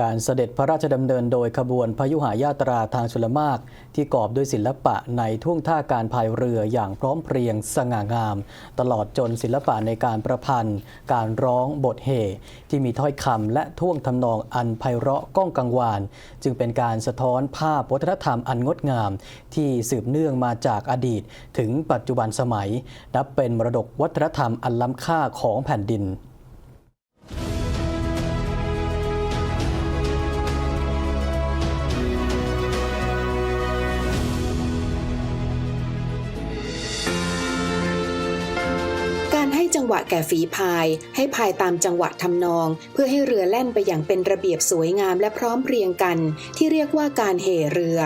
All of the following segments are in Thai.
การเสด็จพระราชดำเนินโดยขบวนพยุหายาตราทางชลมาก ที่กอบด้วยศิลปะในท่วงท่าการพายเรืออย่างพร้อมเพรียงสง่างาม ตลอดจนศิลปะในการประพันธ์ การร้องบทเหที่มีถ้อยคำและท่วงทำนองอันไพเราะก้องกังวาน จึงเป็นการสะท้อนภาพวัฒนธรรมอันงดงาม ที่สืบเนื่องมาจากอดีต ถึงปัจจุบันสมัย นับเป็นมรดกวัฒนธรรมอันล้ำค่าของแผ่นดิน จังหวะแก่ฝีพาย ให้พายตามจังหวะทำนอง เพื่อให้เรือแล่นไปอย่างเป็นระเบียบสวยงามและพร้อมเพรียงกัน ที่เรียกว่าการเหเรือ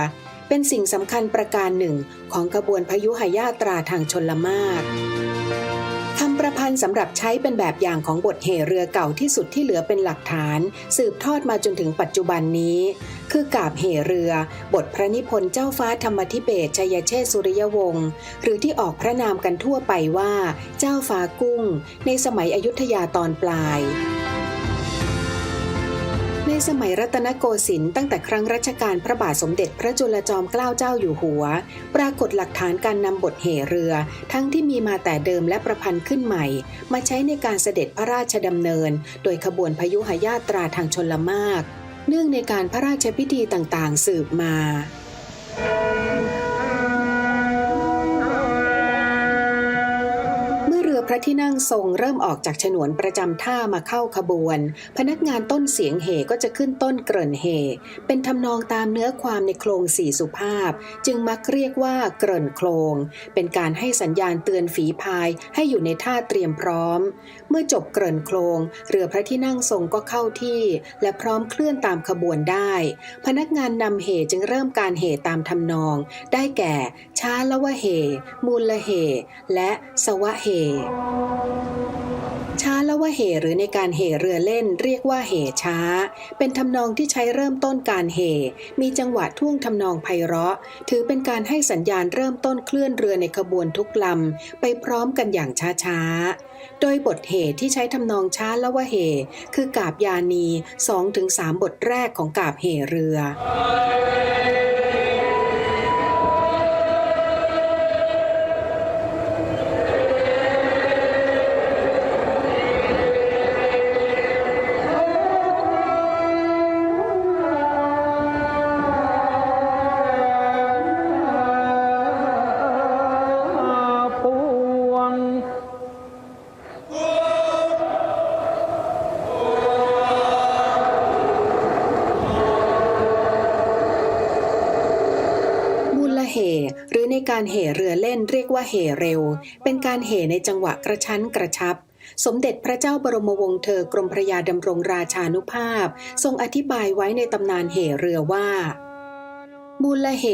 เป็นสิ่งสำคัญประการหนึ่งของขบวนพยุหายาตราทางชนละมาก ประพันธ์สำหรับใช้เป็นแบบอย่างของบทเหเรือเก่าที่สุดที่เหลือเป็นหลักฐาน สืบทอดมาจนถึงปัจจุบันนี้ คือกาบเหเรือ บทพระนิพนธ์เจ้าฟ้าธรรมธิเบศชัยเชษสุริยวงศ์หรือที่ออกพระนามกันทั่วไปว่า เจ้าฟ้ากุ้ง ในสมัยอยุธยาตอนปลาย ในสมัยรัตนโกสินทร์ตั้งแต่ครั้งรัชกาลพระบาทสมเด็จพระจุลจอมเกล้าเจ้าอยู่หัว ปรากฏหลักฐานการนำบทเหเรือ ทั้งที่มีมาแต่เดิมและประพันธ์ขึ้นใหม่ มาใช้ในการเสด็จพระราชดำเนิน โดยขบวนพยุหยาตราทางชนละมาก เนื่องในการพระราชพิธีต่างๆ สืบมา พระที่นั่งทรงเริ่มออกจากฉนวนประจำท่ามาเข้าขบวน พนักงานต้นเสียงเหก็จะขึ้นต้นเกริ่นเห เป็นทำนองตามเนื้อความในโครงสี่สุภาพ จึงมักเรียกว่าเกริ่นโครง เป็นการให้สัญญาณเตือนฝีพายให้อยู่ในท่าเตรียมพร้อม เมื่อจบเกริ่นโครงเรือพระที่นั่งทรงก็เข้าที่ และพร้อมเคลื่อนตามขบวนได้ พนักงานนำเหจึงเริ่มการเหตามทำนอง ได้แก่ช้าละวะเห มูลละเห และสวะเหช้าละวะเหหรือในการเหเรือเล่นเรียกว่าเหช้า เป็นทำนองที่ใช้เริ่มต้นการเห มีจังหวะท่วงทำนองไพเราะ ถือเป็นการให้สัญญาณเริ่มต้นเคลื่อนเรือในขบวนทุกลำไปพร้อมกันอย่างช้าๆ โดยบทเหที่ใช้ทำนองช้าละวะเห คือกาบยานี 2-3 บทแรกของกาบเหเรือ มูลเหหรือในการเหเรือเล่นเรียกว่าเหเร็ว เป็นการเหในจังหวะกระชั้นกระชับ สมเด็จพระเจ้าบรมวงศ์เธอกรมพระยาดำรงราชานุภาพ ทรงอธิบายไว้ในตำนานเหเรือว่ามูลเห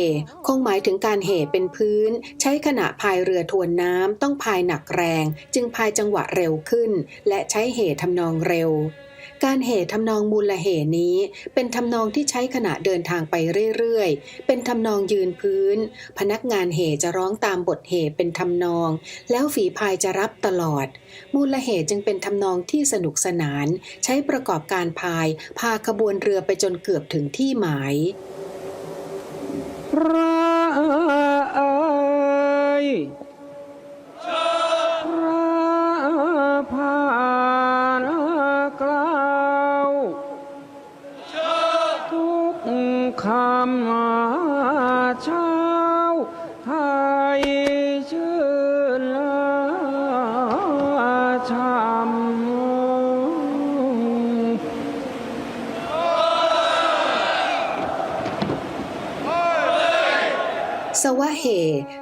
คงหมายถึงการเหเป็นพื้น ใช้ขณะพายเรือทวนน้ำต้องพายหนักแรง จึงพายจังหวะเร็วขึ้น และใช้เหทำนองเร็ว การเหตุทำนองมูลเหนี้ เป็นทำนองที่ใช้ขณะเดินทางไปเรื่อยๆ เป็นทำนองยืนพื้น พนักงานเหจะร้องตามบทเหเป็นทำนอง แล้วฝีพายจะรับตลอด มูลเหจึงเป็นทำนองที่สนุกสนาน ใช้ประกอบการพาย พาขบวนเรือไปจนเกือบถึงที่หมายร วะเห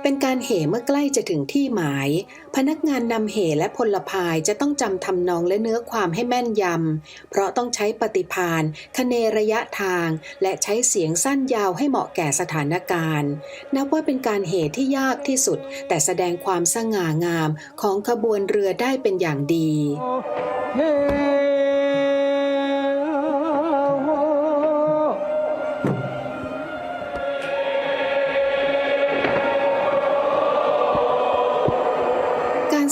เป็นการเหเมื่อใกล้จะถึงที่หมาย พนักงานนำเหและพลพายจะต้องจำทำนองและเนื้อความให้แม่นยำ เพราะต้องใช้ปฏิพานคะเนระยะทาง และใช้เสียงสั้นยาวให้เหมาะแก่สถานการณ์ นับว่าเป็นการเหที่ยากที่สุด แต่แสดงความสง่างามของขบวนเรือได้เป็นอย่างดีเ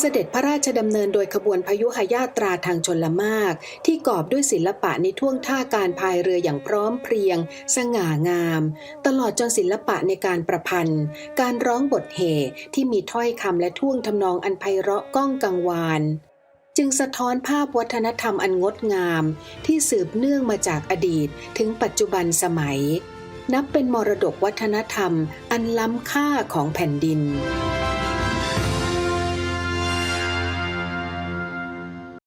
เสด็จพระราชดำเนินโดยขบวนพยุหญาตราทางชนละมาก ที่กอบด้วยศิลปะในท่วงท่าการพายเรืออย่างพร้อมเพรียง สง่างาม ตลอดจนศิลปะในการประพันธ์ การร้องบทเหที่มีถ้อยคำและท่วงทำนองอันไพเราะก้องกังวานจึงสะท้อนภาพวัฒนธรรมอันงดงาม ที่สืบเนื่องมาจากอดีตถึงปัจจุบันสมัย นับเป็นมรดกวัฒนธรรมอันล้ำค่าของแผ่นดิน